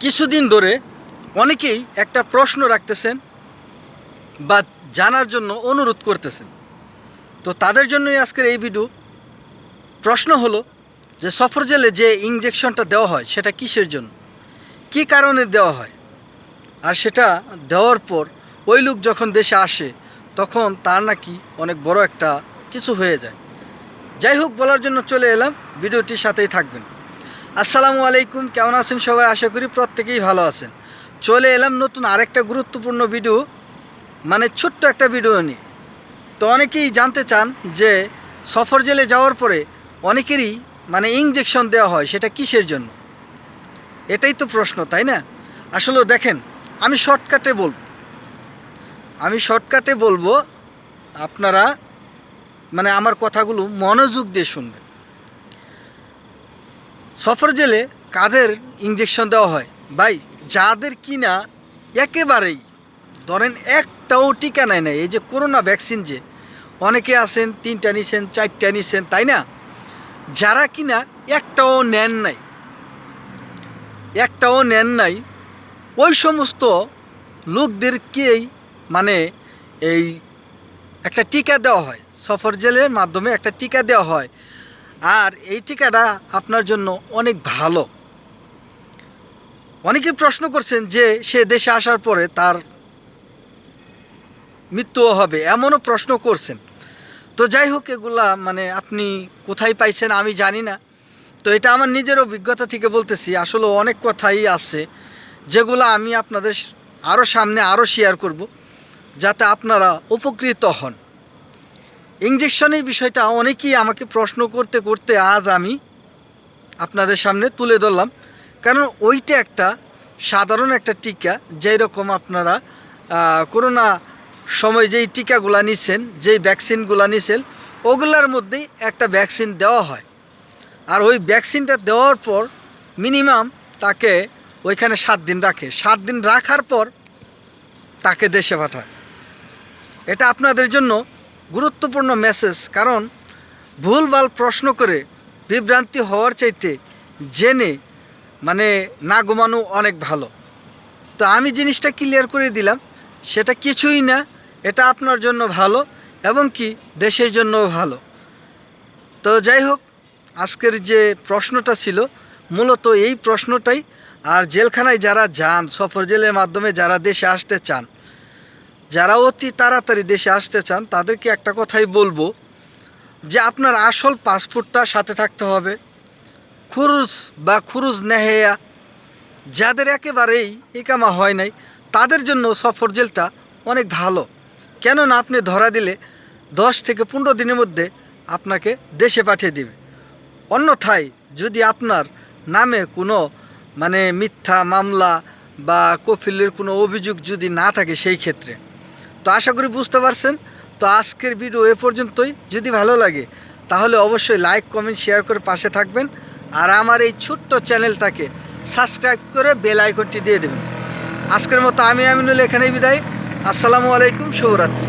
কিছুদিন ধরে অনেকেই একটা প্রশ্ন রাখতেছেন বা জানার জন্য অনুরোধ করতেছেন। তো তাদের জন্যই আজকের এই ভিডিও প্রশ্ন হলো যে সফর জেলে যে ইঞ্জেকশনটা দেওয়া হয়, সেটা কিসের জন্য? কি কারণে দেওয়া হয়? আর সেটা দেওয়ার পর ওই লোক যখন দেশে আসে, তখন তার নাকি অনেক বড় একটা কিছু হয়ে যায়। যাই হোক, বলার জন্য চলে এলাম। ভিডিওটির সাথেই থাকবেন। আসসালামু আলাইকুম, কেমন আছেন সবাই? আশা করি প্রত্যেকেই ভালো আছেন। চলে এলাম নতুন আরেকটা গুরুত্বপূর্ণ ভিডিও মানে ছোট্ট একটা ভিডিও নিয়ে। তো অনেকেই জানতে চান যে সফর জেলে যাওয়ার পরে অনেকেরই মানে ইঞ্জেকশন দেওয়া হয়, সেটা কিসের জন্য? এটাই তো প্রশ্ন, তাই না? আসলে দেখেন, আমি শর্টকাটে বলব। আমি শর্টকাটে বলব, আপনারা মানে আমার কথাগুলো মনোযোগ দিয়ে শুনবেন। সফর জেলে কাদের ইঞ্জেকশন দেওয়া হয়। ভাই, যাদের কিনা একেবারেই ধরেন একটাও টিকা নেয় না এই যে করোনা ভ্যাকসিন যে, অনেকে আছেন, তিনটা নিছেন, চারটা নিছেন, তাই না? যারা কিনা একটাও নেন নাই, একটাও নেন নাই, ওই সমস্ত লোকদেরকেই মানে এই একটা টিকা দেওয়া হয়। সফর জেলের মাধ্যমে একটা টিকা দেওয়া হয়। আর এই টিকাটা আপনার জন্য অনেক ভালো। অনেকে প্রশ্ন করছেন যে সে দেশে আসার পরে তার মৃত্যুও হবে, এমনও প্রশ্ন করছেন। তো যাই হোক, এগুলা মানে আপনি কোথায় পাইছেন আমি জানি না। তো এটা আমার নিজের অভিজ্ঞতা থেকে বলতেছি, আসলে অনেক কথাই আছে যেগুলো আমি আপনাদের আরও সামনে আরও শেয়ার করব, যাতে আপনারা উপকৃত হন। ইঞ্জেকশনের বিষয়টা অনেকেই আমাকে প্রশ্ন করতে করতে আজ আমি আপনাদের সামনে তুলে ধরলাম। কারণ ওইটা একটা সাধারণ একটা টিকা যেই রকম আপনারা করোনা সময় যেই টিকাগুলা নিছেন, যেই ভ্যাকসিনগুলা নিছেন, ওগুলার মধ্যেই একটা ভ্যাকসিন দেওয়া হয়। আর ওই ভ্যাকসিনটা দেওয়ার পর মিনিমাম তাকে ওইখানে সাত দিন রাখে। সাত দিন রাখার পর তাকে দেশে পাঠায়। এটা আপনাদের জন্য গুরুত্বপূর্ণ মেসেজ কারণ ভুলভাল প্রশ্ন করে বিভ্রান্তি হওয়ার চাইতে জেনে মানে না ঘুমানো অনেক ভালো। তো আমি জিনিসটা ক্লিয়ার করে দিলাম, সেটা কিছুই না, এটা আপনার জন্য ভালো এবং কি দেশের জন্যও ভালো। তো যাই হোক, আজকের যে প্রশ্নটা ছিল, মূলত এই প্রশ্নটাই, আর জেলখানায় যারা যান সফর জেলের মাধ্যমে যারা দেশে আসতে চান যারা অতি তাড়াতাড়ি দেশে আসতে চান, তাদেরকে একটা কথাই বলব যে আপনার আসল পাসপোর্টটা সাথে থাকতে হবে। খুরুজ বা খুরুজ নেহেয়া যাদের একেবারেই একামা হয় নাই, তাদের জন্য সফর জেলটা অনেক ভালো। কেননা আপনি ধরা দিলে দশ থেকে পনেরো দিনের মধ্যে আপনাকে দেশে পাঠিয়ে দেবে। অন্যথায় যদি আপনার নামে কোনো মানে মিথ্যা মামলা বা কফিলের কোনো অভিযোগ যদি না থাকে সেই ক্ষেত্রে। তো আশা করি বুঝতে পারছেন। তো আজকের ভিডিও এ পর্যন্তই। যদি ভালো লাগে, তাহলে অবশ্যই লাইক, কমেন্ট, শেয়ার করে পাশে থাকবেন। আর আমার এই ছোট্ট চ্যানেলটাকে সাবস্ক্রাইব করে বেল আইকনটি দিয়ে দেবেন। আজকের মতো আমি আমিনুল এখানেই বিদায়। আসসালামু আলাইকুম, শুভরাত্রি।